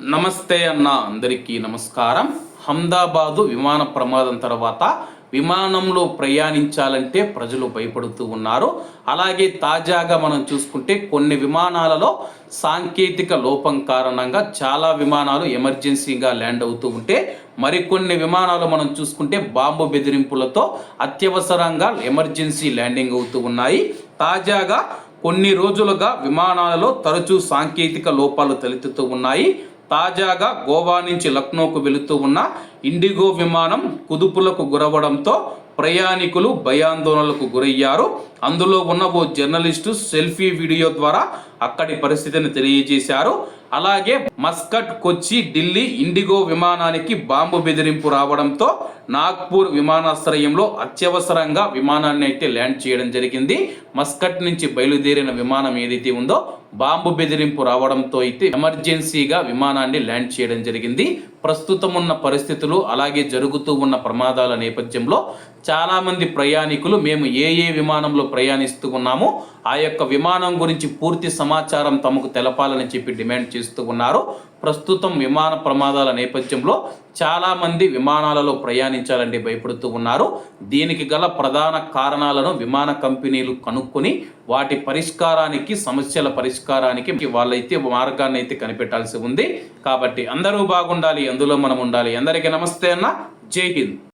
నమస్తే అన్న అందరికీ నమస్కారం. హమ్దాబాదు విమాన ప్రమాదం తర్వాత విమానంలో ప్రయాణించాలంటే ప్రజలు భయపడుతూ ఉన్నారు. అలాగే తాజాగా మనం చూసుకుంటే కొన్ని విమానాలలో సాంకేతిక లోపం కారణంగా చాలా విమానాలు ఎమర్జెన్సీగా ల్యాండ్ అవుతూ ఉంటే మరికొన్ని విమానాలు మనం చూసుకుంటే బాంబు బెదిరింపులతో అత్యవసరంగా ఎమర్జెన్సీ ల్యాండింగ్ అవుతూ ఉన్నాయి. తాజాగా కొన్ని రోజులుగా విమానాలలో తరచూ సాంకేతిక లోపాలు తలెత్తుతూ ఉన్నాయి. తాజాగా గోవా నుంచి లక్నోకు వెళుతూ ఉన్న ఇండిగో విమానం కుదుపులకు గురవడంతో ప్రయాణికులు భయాందోళనలకు గురయ్యారు. అందులో ఉన్న ఓ జర్నలిస్టు సెల్ఫీ వీడియో ద్వారా అక్కడి పరిస్థితిని తెలియజేశారు. అలాగే మస్కట్ కొచ్చి ఢిల్లీ ఇండిగో విమానానికి బాంబు బెదిరింపు రావడంతో నాగ్పూర్ విమానాశ్రయంలో అత్యవసరంగా విమానాన్ని అయితే ల్యాండ్ చేయడం జరిగింది. మస్కట్ నుంచి బయలుదేరిన విమానం ఏదైతే ఉందో బాంబు బెదిరింపు రావడంతో అయితే ఎమర్జెన్సీగా విమానాన్ని ల్యాండ్ చేయడం జరిగింది. ప్రస్తుతం ఉన్న పరిస్థితులు అలాగే జరుగుతూ ఉన్న ప్రమాదాల నేపథ్యంలో చాలామంది ప్రయాణికులు మేము ఏ ఏ విమానంలో ప్రయాణిస్తూ ఉన్నాము. ఆ యొక్క విమానం గురించి పూర్తి సమాచారం తమకు తెలపాలని చెప్పి డిమాండ్ చేస్తూ ఉన్నారు. ప్రస్తుతం విమాన ప్రమాదాల నేపథ్యంలో చాలామంది విమానాలలో ప్రయాణించాలంటే భయపడుతూ ఉన్నారు. దీనికి గల ప్రధాన కారణాలను విమాన కంపెనీలు కనుక్కొని వాటి పరిష్కారానికి సమస్యల పరిష్కారానికి వాళ్ళైతే మార్గాన్ని అయితే కనిపెట్టాల్సి ఉంది. కాబట్టి అందరూ బాగుండాలి అందులో మనం ఉండాలి. అందరికీ నమస్తే అన్న. జై హింద్.